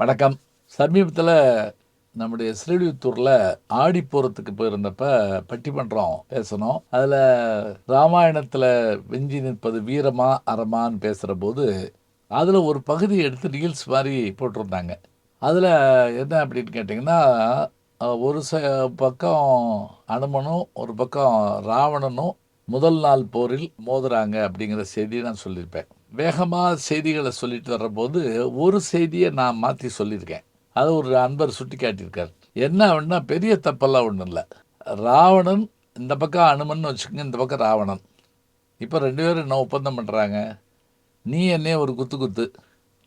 வணக்கம். சமீபத்தில் நம்முடைய ஸ்ரீவித்தூரில் ஆடி போகிறதுக்கு போயிருந்தப்ப பட்டிமன்றம் பேசணும். அதில் ராமாயணத்தில் வெஞ்சி நிற்பது வீரமா அறமான்னு பேசுகிற போது அதில் ஒரு பகுதியை எடுத்து ரீல்ஸ் மாதிரி போட்டிருந்தாங்க. அதில் என்ன அப்படின்னு கேட்டிங்கன்னா ஒரு ச பக்கம் அனுமனும் ஒரு பக்கம் ராவணனும் முதல் நாள் போரில் மோதுறாங்க அப்படிங்கிற செய்தியை நான் சொல்லியிருப்பேன். வேகமாக செய்திகளை சொல்லிட்டு வரும்போது ஒரு செய்தியை நான் மாற்றி சொல்லியிருக்கேன். அது ஒரு அன்பர் சுட்டி காட்டியிருக்கார் என்ன அப்படின்னா பெரிய தப்பெல்லாம் ஒன்றும் இல்லை. ராவணன் இந்த பக்கம் அனுமன் வச்சுக்கோங்க இந்த பக்கம் ராவணன். இப்போ ரெண்டு பேரும் என்ன ஒப்பந்தம் பண்ணுறாங்க நீ என்னையே ஒரு குத்து குத்து.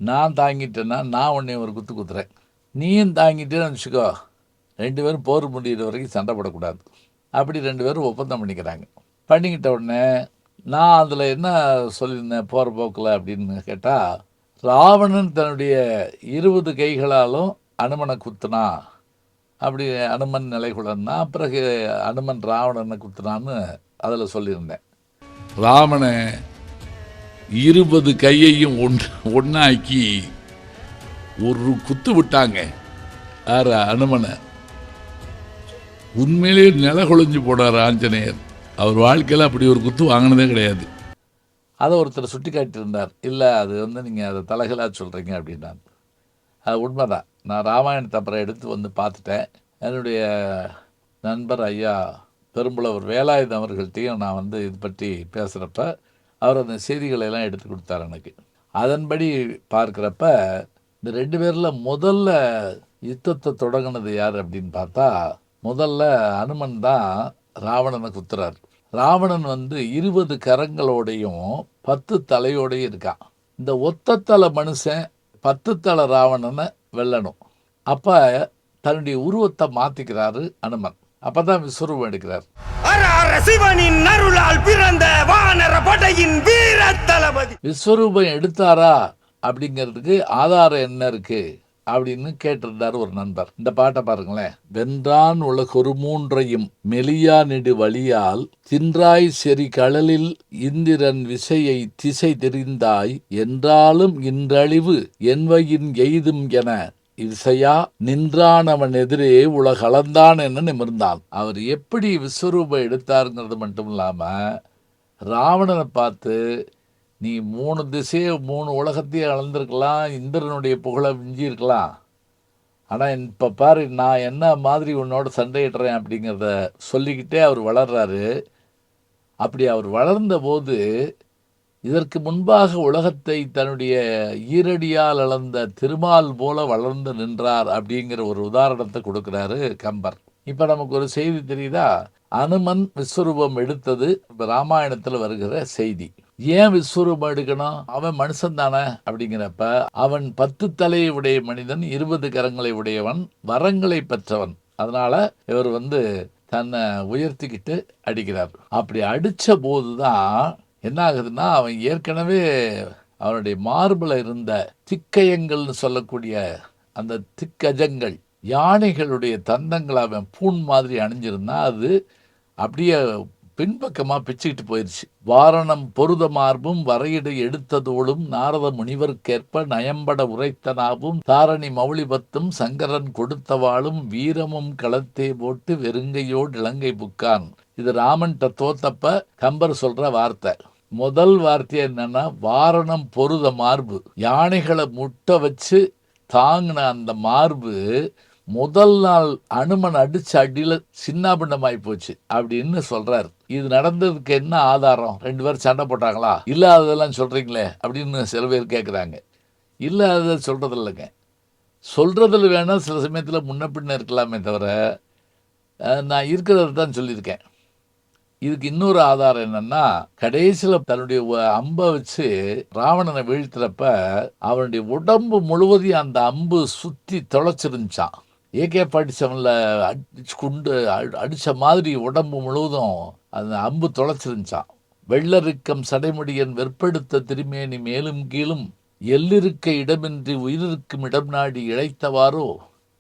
நான் தாங்கிட்டேன்னா நான் உன்னை ஒரு குத்து குத்துறேன். நீயும் தாங்கிட்டேன்னு வச்சுக்கோ. ரெண்டு பேரும் போர் முடியிற வரைக்கும் சண்டை போடக்கூடாது. அப்படி ரெண்டு பேரும் ஒப்பந்தம் பண்ணிக்கிறாங்க. பண்ணிக்கிட்ட உடனே நான் அதில் என்ன சொல்லியிருந்தேன் போகிற போக்கில் அப்படின்னு கேட்டால் ராவணன் தன்னுடைய இருபது கைகளாலும் அனுமனை குத்துனா அப்படி அனுமன் நிலை கொள்ளனா பிறகு அனுமன் ராவணனை குத்துனான்னு அதில் சொல்லியிருந்தேன். ராமனை இருபது கையையும் ஒன்று ஒன்றாக்கி ஒரு குத்து விட்டாங்க. யார்? அனுமனை. உண்மையிலேயே நில குழஞ்சு போனார் ஆஞ்சநேயர். அவர் வாழ்க்கையில் அப்படி ஒரு குத்து வாங்கினதே கிடையாது. அதை ஒருத்தர் சுட்டி காட்டியிருந்தார் இல்லை அது வந்து நீங்கள் அதை தலைகளாக சொல்கிறீங்க அப்படின்னார். அது உண்மைதான். நான் ராமாயணத்தை அப்புறம் எடுத்து வந்து பார்த்துட்டேன். என்னுடைய நண்பர் ஐயா பெரும்புலவர் வேலாயுதம் அவர்கள்ட்டையும் நான் வந்து இது பற்றி பேசுகிறப்ப அவர் அந்த செய்திகளை எல்லாம் எடுத்து கொடுத்தார் எனக்கு. அதன்படி பார்க்குறப்ப இந்த ரெண்டு பேரில் முதல்ல யுத்தத்தை தொடங்கினது யார் அப்படின்னு பார்த்தா முதல்ல அனுமன் தான் ராவணனை குத்துறார். ராவணன் வந்து இருபது கரங்களோடையும் பத்து தலையோடையும் இருக்கான் இந்த ஒத்த தலை மனுஷன் பத்து தலை ராவணனை வெல்லணும். அப்போ தன்னுடைய உருவத்தை மாற்றிக்கிறாரு அனுமன். அப்போ தான் விஸ்வரூபம் எடுக்கிறார். சிவனின் அருளால் பிறந்த வானர படையின் வீர தளபதி. விஸ்வரூபம் எடுத்தாரா அப்படிங்கிறதுக்கு ஆதாரம் என்ன இருக்கு? அப்படின்னு கேட்டிருந்தார் ஒரு நண்பர். இந்த பாட்டை பாருங்களேன். வென்றான் உலகொரு மூன்றையும் மெலியா நெடு வழியால் தின்றாய் செறி கடலில் இந்திரன் விசையை திசை தெரிந்தாய் என்றாலும் இன்றழிவு என்வையின் எய்தும் என இசையா நின்றானவன் எதிரே உலகளந்தான் என நிமிர்ந்தான். அவர் எப்படி விஸ்வரூபம் எடுத்தாருங்கிறது மட்டும் இல்லாம ராவணனை பார்த்து நீ மூணு திசையை மூணு உலகத்தையே அளந்திருக்கலாம் இந்திரனுடைய புகழை விஞ்சியிருக்கலாம். ஆனால் இப்போ பாரு நான் என்ன மாதிரி உன்னோட சண்டையிடுறேன் அப்படிங்கிறத சொல்லிக்கிட்டே அவர் வளர்றாரு. அப்படி அவர் வளர்ந்த போது இதற்கு முன்பாக உலகத்தை தன்னுடைய ஈரடியால் அளந்த திருமால் போல வளர்ந்து நின்றார் அப்படிங்கிற ஒரு உதாரணத்தை கொடுக்குறாரு கம்பர். இப்போ நமக்கு ஒரு செய்தி தெரியுதா? அனுமன் விஸ்வரூபம் எடுத்தது இப்போ ராமாயணத்தில் வருகிற செய்தி. ஏன் விஸ்வரூபம் எடுக்கணும்? அவன் மனுஷன் தானே அப்படிங்கிறப்ப அவன் பத்து தலையை உடைய மனிதன் இருபது கரங்களை உடையவன் வரங்களை பெற்றவன். அதனால இவர் வந்து தன்னை உயர்த்திக்கிட்டு அடிக்கிறார். அப்படி அடித்த போதுதான் என்ன ஆகுதுன்னா அவன் ஏற்கனவே அவனுடைய மார்பில் இருந்த திக்கயங்கள்னு சொல்லக்கூடிய அந்த திக்கஜங்கள் யானைகளுடைய தந்தங்களை அவன் பூண் மாதிரி அணிஞ்சிருந்தா அது அப்படியே பின்பக்கமாக பிச்சுக்கிட்டு போயிடுச்சு வாரணம் பொருத மார்பும் வரையிடை எடுத்ததோடும் நாரத முனிவர்க்கேற்ப நயம்பட உரைத்தனாவும் தாரணி மௌலிபத்தும் சங்கரன் கொடுத்தவாளும் வீரமும் களத்தே போட்டு வெறுங்கையோடு இலங்கை புக்கான். இது ராமன்ட்ட தோத்தப்ப கம்பர் சொல்ற வார்த்தை. முதல் வார்த்தை என்னன்னா வாரணம் பொருத மார்பு. யானைகளை முட்டை வச்சு தாங்கின அந்த மார்பு முதல் நாள் அனுமன் அடிச்சு அடியில் சின்னாபின்னமாய் போச்சு. அப்படின்னு சொல்றாரு. இது நடந்ததுக்கு என்ன ஆதாரம்? ரெண்டு பேரும் சண்டை போட்டாங்களா? இல்லாததெல்லாம் சொல்றீங்களே? அப்படின்னு சில பேர் கேட்குறாங்க இல்லாததை சொல்றது இல்லைங்க சொல்றதுல வேணா சில சமயத்தில் முன்ன பின்ன இருக்கலாமே தவிர நான் இருக்கிறத தான் சொல்லியிருக்கேன். இதுக்கு இன்னொரு ஆதாரம் என்னன்னா கடைசியில் தன்னுடைய அம்பை வச்சு ராவணனை வீழ்த்துறப்ப அவனுடைய உடம்பு முழுவதையும் அந்த அம்பு சுற்றி தொலைச்சிருந்துச்சான் ஏகே பாட்டி செவனில் அடிச்சு குண்டு அடி- மாதிரி உடம்பு முழுவதும் அந்த அம்பு தொலைச்சிருந்துச்சான் வெள்ளருக்கம் சடைமுடியன் வெற்படுத்த திருமேனி மேலும் கீழும் எல்லிருக்க இடமின்றி உயிரிருக்கும் இடம் நாடி இழைத்தவாறோ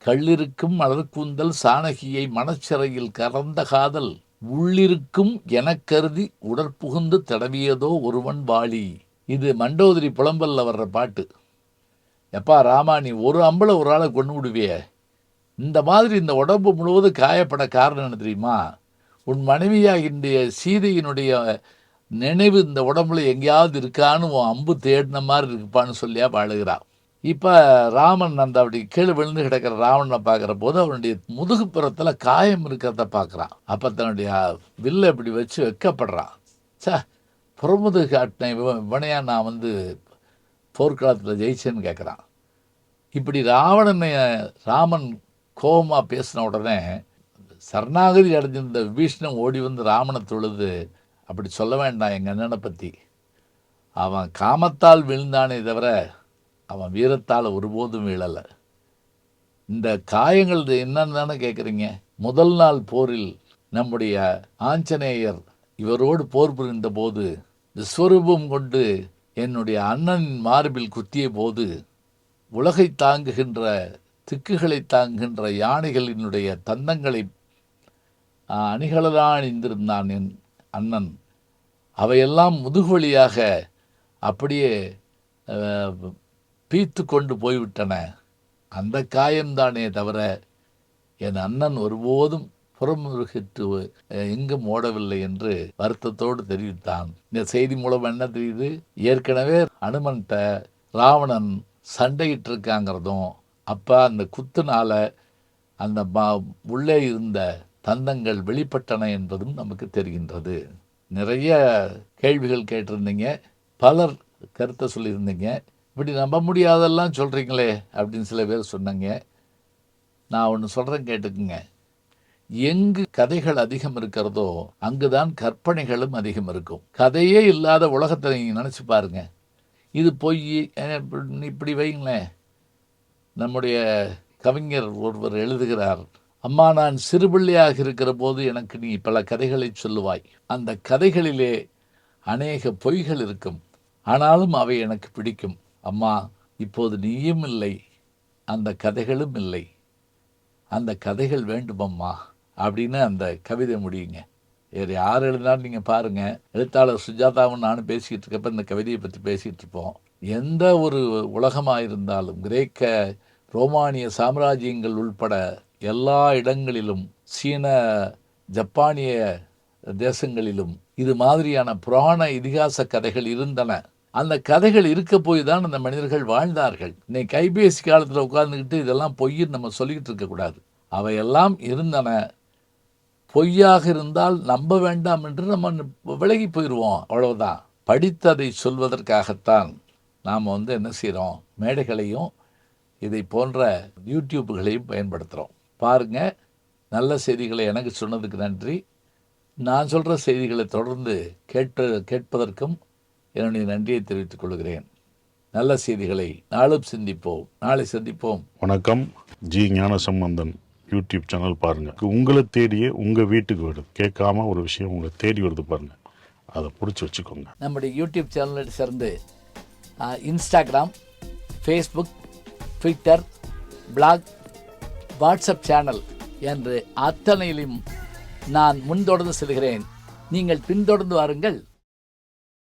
கள்ளிருக்கும் மலர்க்கூந்தல் சாணகியை மனச்சிறையில் கறந்த காதல் உள்ளிருக்கும் என கருதி உடற்புகுந்து தடவியதோ ஒருவன் வாளி. இது மண்டோதரி புலம்பல்ல வர்ற பாட்டு. எப்பா ராமா நீ ஒரு அம்பளை ஒரு ஆளை கொண்டு விடுவியே. இந்த மாதிரி இந்த உடம்பு முழுவதும் காயப்பட காரணம் என்ன தெரியுமா? உன் மனைவியாகின்ற சீதையினுடைய நினைவு இந்த உடம்புல எங்கேயாவது இருக்கான்னு உன் அம்பு தேடின மாதிரி இருக்குப்பான்னு சொல்லியா வாழுகிறான் இப்போ ராமன் அந்த அப்படி கீழே விழுந்து கிடக்கிற ராவணனை பார்க்குற போது அவனுடைய முதுகுப்புறத்தில் காயம் இருக்கிறத பார்க்குறான் அப்போ தன்னுடைய வில்லை இப்படி வச்சு வெக்கப்படுறான் சே புறமுதுகு காட்டின இவன் இவனையா நான் வந்து போர்க்களத்தில் ஜெயிச்சேன்னு கேட்குறான் இப்படி ராவணனை ராமன் கோபமாக பேசின உடனே சரணாகதி அடைஞ்சிருந்த விபீஷ்ணன் ஓடி வந்து ராமனை தொழுது அப்படி சொல்ல வேண்டாம் எங்கள் அண்ணனை பற்றி அவன் காமத்தால் விழுந்தானே தவிர அவன் வீரத்தால் ஒருபோதும் விழலை. இந்த காயங்கள் என்னன்னு தானே கேட்குறீங்க முதல் நாள் போரில் நம்முடைய ஆஞ்சநேயர் இவரோடு போர் புரிந்த போது விஸ்வரூபம் கொண்டு என்னுடைய அண்ணனின் மார்பில் குத்திய போது உலகை தாங்குகின்ற திக்குகளை தாங்குகின்ற யானைகளினுடைய தந்தங்களை அணிகளதான் அணிந்திருந்தான் என் அண்ணன். அவையெல்லாம் முதுகுவழியாக அப்படியே பீத்து கொண்டு போய்விட்டன. அந்த காயம்தானே தவிர என் அண்ணன் ஒருபோதும் புறமுருகிட்டு எங்கும் ஓடவில்லை என்று வருத்தத்தோடு தெரிவித்தான். இந்த செய்தி மூலம் என்ன தெரியுது? ஏற்கனவே அனுமன்ட்ட ராவணன் சண்டையிட்டு இருக்காங்கிறதும் அப்போ அந்த குத்துனால் அந்த மா உள்ளே இருந்த தந்தங்கள் வெளிப்பட்டன என்பதும் நமக்கு தெரிகின்றது. நிறைய கேள்விகள் கேட்டிருந்தீங்க. பலர் கருத்தை சொல்லியிருந்தீங்க. இப்படி நம்ப முடியாதெல்லாம் சொல்கிறீங்களே அப்படின்னு சில பேர் சொன்னாங்க. நான் ஒன்று சொல்கிறேன் கேட்டுக்குங்க. எங்கு கதைகள் அதிகம் இருக்கிறதோ அங்குதான் கற்பனைகளும் அதிகம் இருக்கும். கதையே இல்லாத உலகத்தை நீங்கள் நினச்சி பாருங்கள் இது பொய் இப்படி வைங்களேன் நம்முடைய கவிஞர் ஒருவர் எழுதுகிறார் அம்மா நான் சிறுபிள்ளையாக இருக்கிற போது எனக்கு நீ பல கதைகளை சொல்லுவாய். அந்த கதைகளிலே அநேக பொய்கள் இருக்கும். ஆனாலும் அவை எனக்கு பிடிக்கும். அம்மா இப்போது நீயும் இல்லை. அந்த கதைகளும் இல்லை. அந்த கதைகள் வேண்டுமம்மா அப்படின்னு அந்த கவிதை முடியுங்க. வேறு யார் எழுதினாலும் நீங்கள் பாருங்கள் எழுத்தாளர் சுஜாதாவும் நானும் பேசிக்கிட்டு இருக்கப்ப இந்த கவிதையை பற்றி பேசிகிட்டு இருப்போம். எந்த ஒரு உலகமாக இருந்தாலும் கிரேக்க ரோமானிய சாம்ராஜ்யங்கள் உள்பட எல்லா இடங்களிலும் சீன ஜப்பானிய தேசங்களிலும் இது மாதிரியான புராண இதிகாச கதைகள் இருந்தன. அந்த கதைகள் இருக்க போய் தான் அந்த மனிதர்கள் வாழ்ந்தார்கள். இன்னைக்கு கைபேசி காலத்தில் உட்கார்ந்துக்கிட்டு இதெல்லாம் பொய்ன்னு நம்ம சொல்லிக்கிட்டு இருக்கக்கூடாது அவையெல்லாம் இருந்தன. பொய்யாக இருந்தால் நம்ப வேண்டாம் என்று நம்ம விலகி போயிடுவோம் அவ்வளவுதான். படித்ததை சொல்வதற்காகத்தான். நாம் வந்து என்ன செய்கிறோம் மேடைகளையும் இதை போன்ற யூடியூப்புகளையும் பயன்படுத்துகிறோம் பாருங்க நல்ல செய்திகளை எனக்கு சொன்னதுக்கு நன்றி. நான் சொல்கிற செய்திகளை தொடர்ந்து கேட்டு கேட்பதற்கும் என்னுடைய நன்றியை தெரிவித்துக் கொள்கிறேன். நல்ல செய்திகளை நாளும் சிந்திப்போம். நாளை சந்திப்போம். வணக்கம். ஜி ஞானசம்பந்தன் யூடியூப் சேனல் பாருங்க. உங்களை தேடியே உங்க வீட்டுக்கு வருது கேட்காம ஒரு விஷயம் உங்களை தேடி வருது பாருங்க. அதை பிடிச்சி வச்சுக்கோங்க. நம்முடைய யூடியூப் சேனலை சேர்ந்து Instagram Facebook Twitter blog WhatsApp channel என்று அத்தனையிலும் நான் முன்தொடர்ந்து செல்கிறேன். நீங்கள் பின்தொடர்ந்து வாருங்கள்.